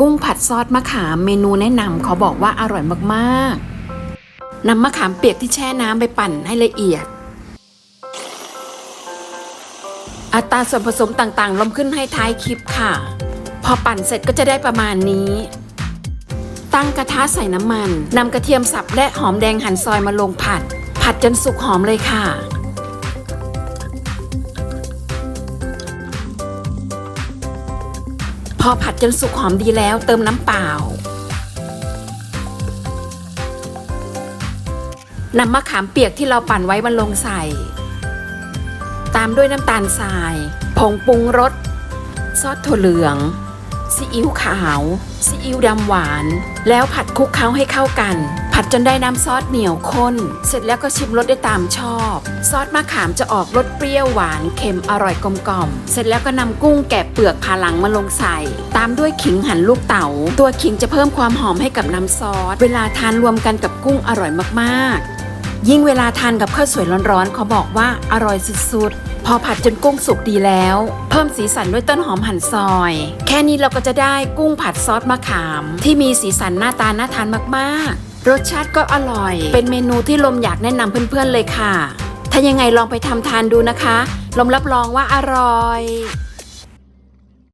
กุ้งผัดซอสมะขามเมนูแนะนำเขาบอกว่าอร่อยมากๆนำมะขามเปียกที่แช่น้ำไปปั่นให้ละเอียด อัตราส่วนผสมต่างๆลงขึ้นให้ท้ายคลิปค่ะ พอปั่นเสร็จก็จะได้ประมาณนี้ ตั้งกระทะใส่น้ำมันนำกระเทียมสับและหอมแดงหั่นซอยมาลงผัด ผัดจนสุกหอมเลยค่ะ พอผัดจนสุกหอมดีแล้วเติมน้ำเปล่านำมะขามเปียกที่เราปั่นไว้มาลงใส่ ตามด้วยน้ำตาลทราย ผงปรุงรส ซอสถั่วเหลือง ซีอิ๊วขาว ซีอิ๊วดำหวาน แล้วผัดคลุกเคล้าให้เข้ากัน ผัดจนได้น้ำซอสเหนียวข้น เสร็จแล้วก็ชิมรสได้ตามชอบ ซอสมะขามจะออกรสเปรี้ยวหวานเค็มอร่อยกลมกล่อม เสร็จแล้วก็นำกุ้งแกะเปลือกผ่าหลังมาลงใส่ ตามด้วยขิงหั่นลูกเต๋า ตัวขิงจะเพิ่มความหอมให้กับน้ำซอส เวลาทานรวมกันกับกุ้งอร่อยมากๆ ยิ่งเวลาทานกับข้าวสวยร้อนๆเขาบอกว่าอร่อยสุดๆพอผัดจนกุ้งสุกดีแล้ว เพิ่มสีสันด้วยต้นหอมหั่นซอย แค่นี้เราก็จะได้กุ้งผัดซอสมะขาม ที่มีสีสันหน้าตาน่าทานมากๆ รสชาติก็อร่อย เป็นเมนูที่ลมอยากแนะนำเพื่อนๆเลยค่ะ ถ้ายังไงลองไปทำทานดูนะคะ ลมรับรองว่าอร่อย